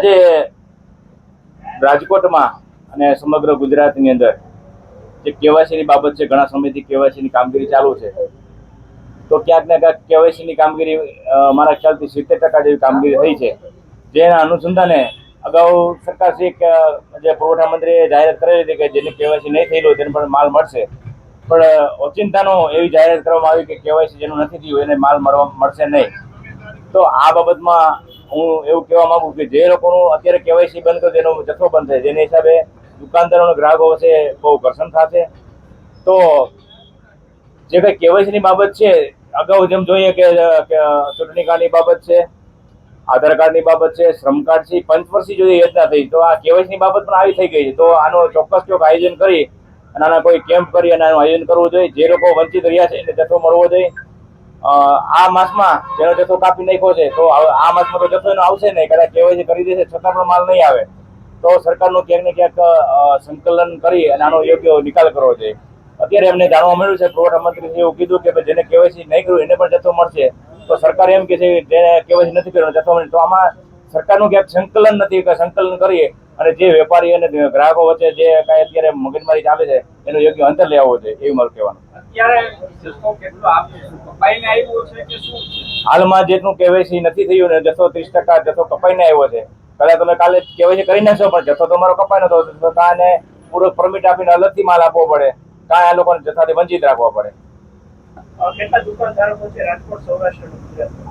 આજે રાજકોટમાં અને સમગ્ર ગુજરાતની અંદર જે કેવાયસીની બાબત છે, ઘણા સમયથી કેવાયસીની કામગીરી ચાલુ છે, તો ક્યાંક ને ક્યાંક કેવાયસીની કામગીરી મારા ખ્યાલથી સિત્તેર ટકા જેવી કામગીરી થઈ છે. જેના અનુસંધાને અગાઉ સરકાર શ્રી જે પુરવઠા મંત્રીએ જાહેરાત કરેલી હતી કે જેને કેવાયસી નહીં થયેલું તેને પણ માલ મળશે. પણ ઓચિંતાનો એવી જાહેરાત કરવામાં આવી કે કેવાયસી જેનું નથી થયું, એને માલ મળવા, મળશે નહીં. તો આ બાબતમાં હું એવું કહેવા માંગુ કે જે લોકોનું અત્યારે કેવાયસી બંધ કરે તેનો જથ્થો બંધ થાય, જેની હિસાબે દુકાનદારોનો ગ્રાહકો વચ્ચે બહુ ઘર્ષણ થશે. તો જે કંઈ કેવાયસીની બાબત છે, અગાઉ જેમ જોઈએ કે ચૂંટણી કાર્ડની બાબત છે, આધાર કાર્ડની બાબત છે, શ્રમ કાર્ડ છે, પંચવર્ષી જો યોજના થઈ, તો આ કેવાયસીની બાબત પણ આવી થઈ ગઈ છે. તો આનો ચોક્કસ ચોક આયોજન કરી અને આના કોઈ કેમ્પ કરી અને આનું આયોજન કરવું જોઈએ. જે લોકો વંચિત રહ્યા છે, એને જથ્થો મળવો જોઈએ. આ માસમાં જેનો જથ્થો કાપી નાખ્યો છે, તો આ માસમાં તો જથ્થો એનો આવશે નહીં. કદાચ કેવાયસી કરી દેશે છતાં પણ માલ નહીં આવે. તો સરકારનું ક્યાંક ને ક્યાંક સંકલન કરી અને આનો યોગ્ય નિકાલ કરવો જોઈએ. અત્યારે એમને જાણવા મળ્યું છે, પુરવઠા મંત્રી એવું કીધું કે જેને કેવાયસી નહીં કર્યું એને પણ જથ્થો મળશે. તો સરકાર એમ કે છે, જેને કેવાયસી નથી કર્યું જથ્થો મળે. તો આમાં સરકારનું ક્યાંક સંકલન નથી, કે સંકલન કરીએ અને જે વેપારી અને ગ્રાહકો વચ્ચે જે કાંઈ અત્યારે મગજમારી ચાલે છે, એનું યોગ્ય અંતર લેવો છે એવું મારું કહેવાનું. હાલમાં જેટલું કેવાયસી નથી થયું ને જથ્થો ત્રીસ ટકા જથ્થો કપાઈને આવ્યો છે. કદાચ તમે કાલે કેવાયસી કરી નાખશો પણ જથ્થો તમારો કપાઈ નતો તો કાને પૂરો પરમિટ આપીને અલગથી માલ આપવો પડે. કાં આ લોકોને જથ્થાથી વંચિત રાખવા પડે.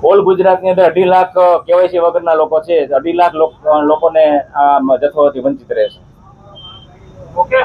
ઓલ ગુજરાતની અંદર અઢી લાખ કેવાયસી વગરના લોકો છે. અઢી લાખ લોક- લોકોને આ જથ્થોથી વંચિત રહેશે ઓકે.